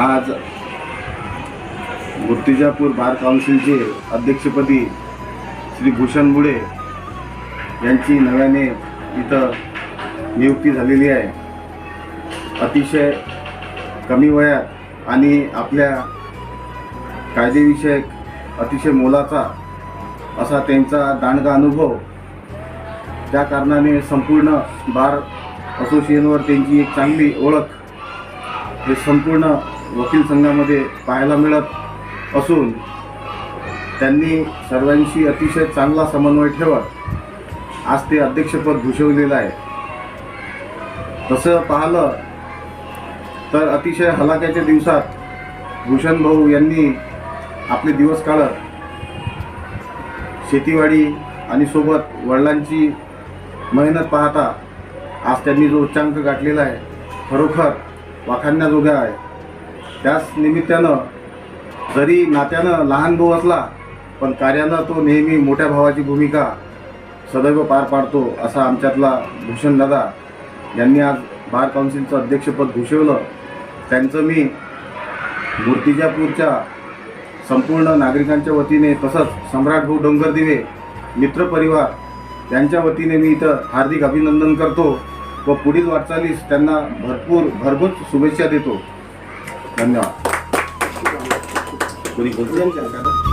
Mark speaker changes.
Speaker 1: आज मूर्तिजापूर बार काउन्सिलचे अध्यक्षपदी श्री भूषण बुडे यांची नव्याने इथं नियुक्ती झालेली आहे. अतिशय कमी वयात आणि आपल्या कायदेविषयक अतिशय मोलाचा असा त्यांचा दांडगा अनुभव त्या कारणाने संपूर्ण बार असोसिएशनवर त्यांची एक चांगली ओळख हे संपूर्ण वकील संघामध्ये पाहायला मिळत असून त्यांनी सर्वांशी अतिशय चांगला समन्वय ठेवत आज ते अध्यक्षपद भूषवलेलं आहे. तसं पाहिलं तर अतिशय हलाख्याच्या दिवसात भूषण भाऊ यांनी आपले दिवस काढत शेतीवाडी आणि सोबत वडिलांची मेहनत पाहता आज त्यांनी जो उच्चांक गाठलेला आहे खरोखर वाखाणण्याजोगा आहे. त्याच निमित्तानं जरी नात्यानं लहान भाऊ असला पण कार्यानं तो नेहमी मोठ्या भावाची भूमिका सदैव पार पाडतो असा आमच्यातला भूषण दादा यांनी आज बार काउन्सिलचं अध्यक्षपद भूषवलं. त्यांचं मी मूर्तिजापूरच्या संपूर्ण नागरिकांच्या वतीने तसंच सम्राट भाऊ डोंगरदिवे मित्रपरिवार यांच्या वतीने मी इथं हार्दिक अभिनंदन करतो व पुढील वाटचालीस त्यांना भरपूर भरभूत शुभेच्छा देतो. धन्यवाद कोणी बोलते